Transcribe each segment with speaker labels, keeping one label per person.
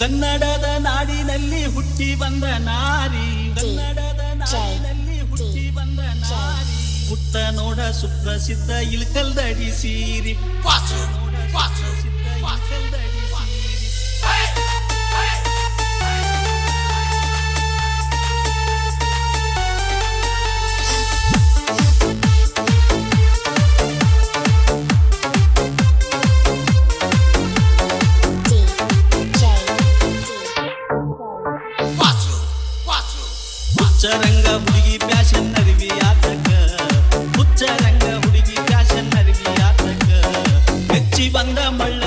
Speaker 1: ಕನ್ನಡದ ನಾಡಿನಲ್ಲಿ ಹುಟ್ಟಿ ಬಂದ ನಾರಿ ಕನ್ನಡದ ನಾಡಿನಲ್ಲಿ ಹುಟ್ಟಿ ಬಂದ ನಾರಿ ಪುಟ್ಟ ನೋಡ ಸುಪ್ರಸಿದ್ಧ ಇಳ್ಕಲ್ದಡಿ ಸೀರಿ ರಂಗ ಹುಡುಗಿ ಫ್ಯಾಷನ್ ಅರಿವಿ ಆತಕ ರಂಗ ಹುಡುಗಿ ಪ್ಯಾಶನ್ ಅರಿವಿ ಆತಕ ಹೆಚ್ಚಿ ಬಂದ ಮಳ್ಳ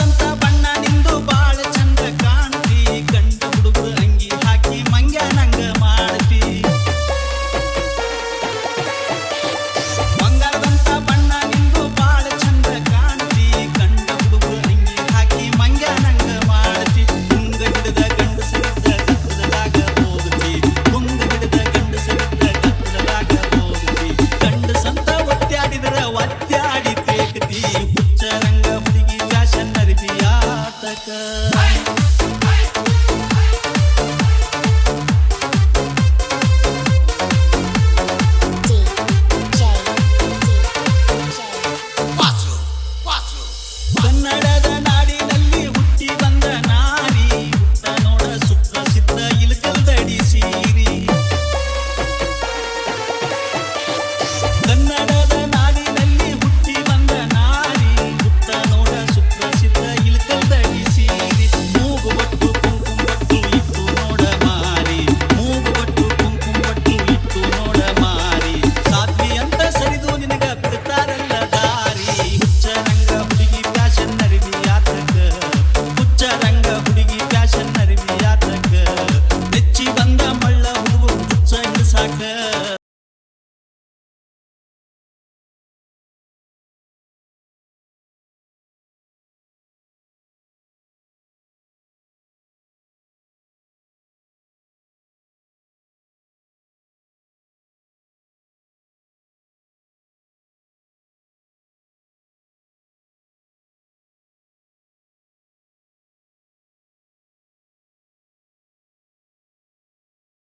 Speaker 1: ಂತ ಬಣ್ಣ ನಿಂದು ಬಾಳ ಚಂದ ಕಾಂತಿ ಕಂಡ ಹುಡುಗ ರಂಗಿ ಹಾಕಿ ಮಂಗ್ಯ ನಂಗ ಬಂಗಾರ ಮಂಗಲಂತ ಬಣ್ಣ ನಿಂದು ಬಾಳ ಚಂದ ಕಾಂತಿ ಕಂಡ ಹುಡುಕು ಲಂಗಿ ಹಾಕಿ ಮಂಗ್ಯ ನಂಗ ಮಾಡತಿ ಮುಂಗಿಡದ ಗಂಡ ಸುರದಾಗ ಹೋಗಿ ಮುಂಗದ ಗಂಡು ಕಂಡ ಹೋಗಿ ಕಂಡು ಸಂತ ಒತ್ತಾಡಿದರ